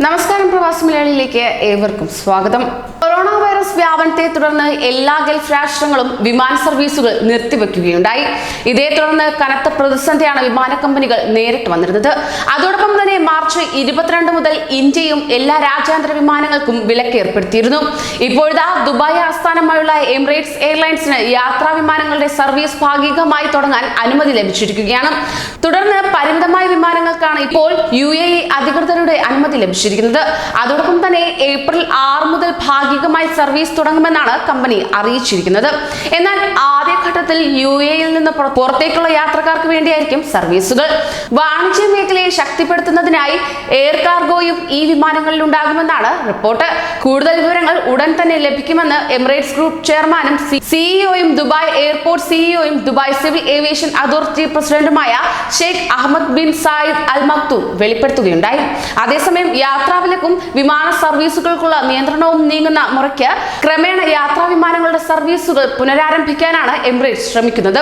നമസ്കാരം പ്രവാസി മലയാളിയിലേക്ക് ഏവർക്കും സ്വാഗതം. കൊറോണ വൈറസ് വ്യാപനത്തെ തുടർന്ന് എല്ലാ ഗൾഫ് രാഷ്ട്രങ്ങളും വിമാന സർവീസുകൾ നിർത്തിവെക്കുകയുണ്ടായി. ഇതേ തുടർന്ന് കനത്ത പ്രതിസന്ധിയാണ് വിമാന കമ്പനികൾ നേരിട്ട് വന്നിരുന്നത്. അതോടൊപ്പം തന്നെ മാർച്ച് ഇരുപത്തിരണ്ട് മുതൽ ഇന്ത്യയും എല്ലാ രാജ്യാന്തര വിമാനങ്ങൾക്കും വിലക്ക് ഏർപ്പെടുത്തിയിരുന്നു. ഇപ്പോഴത്തെ ദുബായ് ആസ്ഥാനമായുള്ള എമിറേറ്റ്സ് എയർലൈൻസിന് യാത്രാ വിമാനങ്ങളുടെ സർവീസ് ഭാഗികമായി തുടങ്ങാൻ അനുമതി ലഭിച്ചിരിക്കുകയാണ്. തുടർന്ന് പരിമിതമായ വിമാനങ്ങൾക്കാണ് ഇപ്പോൾ യു എ അനുമതി ലഭിച്ചിരിക്കുന്നത്. അതോടൊപ്പം തന്നെ ഏപ്രിൽ ആറ് മുതൽ ഭാഗികമായി സർവീസ് തുടങ്ങുമെന്നാണ് കമ്പനി അറിയിച്ചിരിക്കുന്നത്. എന്നാൽ ആദ്യഘട്ടത്തിൽ യു എയിൽ നിന്ന് പുറത്തേക്കുള്ള യാത്രക്കാർക്ക് വേണ്ടിയായിരിക്കും സർവീസുകൾ. വാണിജ്യ മേഖലയെ ശക്തിപ്പെടുത്തുന്നതിനായി എയർ കാർഗോയും ഈ വിമാനങ്ങളിൽ ഉണ്ടാകുമെന്നാണ് റിപ്പോർട്ട്. കൂടുതൽ വിവരങ്ങൾ ഉടൻ തന്നെ ലഭിക്കുമെന്ന് എമിറേറ്റ്സ് ഗ്രൂപ്പ് ചെയർമാനും സിഇഒയും ദുബായ് എയർപോർട്ട് സിഇഒയും ദുബായ് സിവിൽ ഏവിയേഷൻ അതോറിറ്റി പ്രസിഡന്റുമായ Sheikh Ahmed bin Saeed al Maktoum വെളിപ്പെടുത്തുകയുണ്ടായി. അതേസമയം യാത്രാവിലക്കും വിമാന സർവീസുകൾക്കുള്ള നിയന്ത്രണവും നീങ്ങുന്ന മുറയ്ക്ക് ക്രമേണ യാത്രാ വിമാനങ്ങളുടെ സർവീസുകൾ പുനരാരംഭിക്കാനാണ് എമിറേറ്റ്സ് ശ്രമിക്കുന്നത്.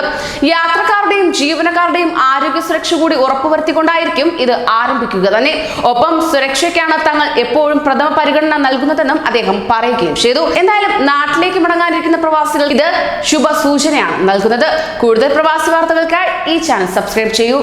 യാത്രക്കാരുടെയും ജീവനക്കാരുടെയും ആരോഗ്യ സുരക്ഷ കൂടി ഉറപ്പുവരുത്തിക്കൊണ്ടായിരിക്കും ഇത് ആരംഭിക്കുക തന്നെ. ഒപ്പം സുരക്ഷയ്ക്കാണ് തങ്ങൾ എപ്പോഴും പ്രഥമ പരിഗണന നൽകുന്നതെന്നും അദ്ദേഹം പറയുകയും ചെയ്തു. എന്തായാലും നാട്ടിലേക്ക് മടങ്ങാനിരിക്കുന്ന പ്രവാസികൾ ഇത് ശുഭസൂചനയാണ് നൽകുന്നത്. കൂടുതൽ പ്രവാസി വാർത്തകൾക്കായി ഈ ചാനൽ സബ്സ്ക്രൈബ് ചെയ്യൂ.